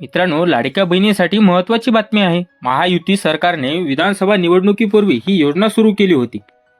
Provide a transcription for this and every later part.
मित्रांनो लाडक्या बहिणीसाठी महत्वाची बातमी आहे. महायुती सरकारने विधानसभा निवडणुकीपूर्वी ही योजना सुरू केली होती.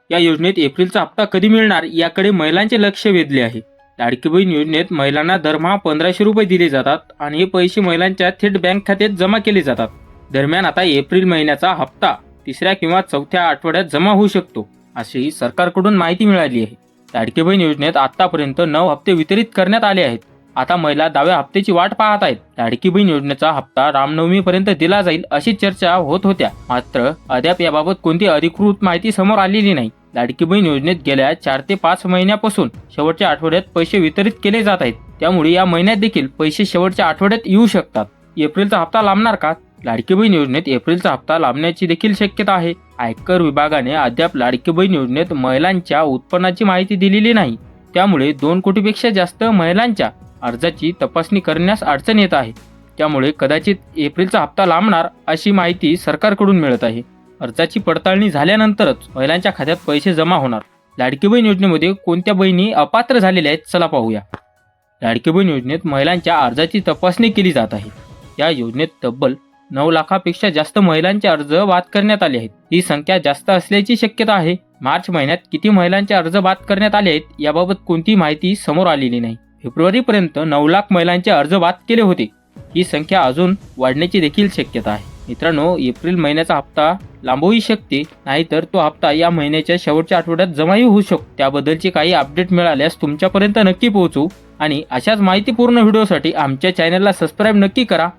या योजनेत एप्रिलचा हप्ता कधी मिळणार याकडे महिलांचे लक्ष वेधले आहे. लाडकी बहीण योजनेत महिलांना दरमहा पंधराशे रुपये दिले जातात आणि हे पैसे महिलांच्या थेट बँक खात्यात जमा केले जातात. दरम्यान आता एप्रिल महिन्याचा हप्ता तिसऱ्या किंवा चौथ्या आठवड्यात जमा होऊ शकतो अशी सरकारकडून माहिती मिळाली आहे. लाडकी बहीण योजनेत आतापर्यंत नऊ हप्ते वितरित करण्यात आले आहेत. आता महिला दहाव्या हप्त्याची वाट पाहत आहेत. लाडकी बहीण योजनेचा हप्ता रामनवमीपर्यंत दिला जाईल अशी चर्चा होत होत्या. मात्र अद्याप याबाबत कोणती अधिकृत माहिती समोर आलेली नाही. लाडकी बहीण योजनेत गेल्या चार ते पाच महिन्यापासून शेवटच्या आठवड्यात पैसे वितरित केले जात आहेत. त्यामुळे या महिन्यात देखील पैसे शेवटच्या आठवड्यात येऊ शकतात. एप्रिलचा हप्ता लांबणार का? लाडकी बहीण योजनेत एप्रिलचा हप्ता लांबण्याची देखील शक्यता आहे. आयकर विभागाने अद्याप लाडकी बहीण योजनेत महिलांच्या उत्पन्नाची माहिती दिलेली नाही. त्यामुळे दोन कोटीपेक्षा जास्त महिलांच्या अर्जाची तपासणी करण्यास अडचण येत आहे. त्यामुळे कदाचित एप्रिलचा हप्ता लांबणार अशी माहिती सरकारकडून मिळत आहे. अर्जाची पडताळणी झाल्यानंतरच महिलांच्या खात्यात पैसे जमा होणार. लाडकी बहीण योजनेमध्ये कोणत्या बहिणी अपात्र झालेल्या आहेत चला पाहूया. लाडकी बहीण योजनेत महिलांच्या अर्जाची तपासणी केली जात आहे. या योजनेत तब्बल नऊ लाखापेक्षा जास्त महिलांचे अर्ज बाद करण्यात आले आहेत. ही संख्या जास्त असल्याची शक्यता आहे. मार्च महिन्यात किती महिलांचे अर्ज बाद करण्यात आले आहेत याबाबत कोणतीही माहिती समोर आलेली नाही. फेब्रुवारीपर्यंत नऊ लाख महिलांचे अर्ज बाद केले होते. ही संख्या अजून वाढण्याची देखील शक्यता आहे. मित्रांनो एप्रिल महिन्याचा हप्ता लांबवू शकते नाहीतर तो हप्ता या महिन्याच्या शेवटच्या आठवड्यात जमाही होऊ शकतो त्याबद्दलचे काही अपडेट मिळाल्यास तुमच्यापर्यंत नक्की पोहोचू. आणि अशाच माहितीपूर्ण व्हिडिओसाठी आमच्या चॅनलला सबस्क्राईब नक्की करा.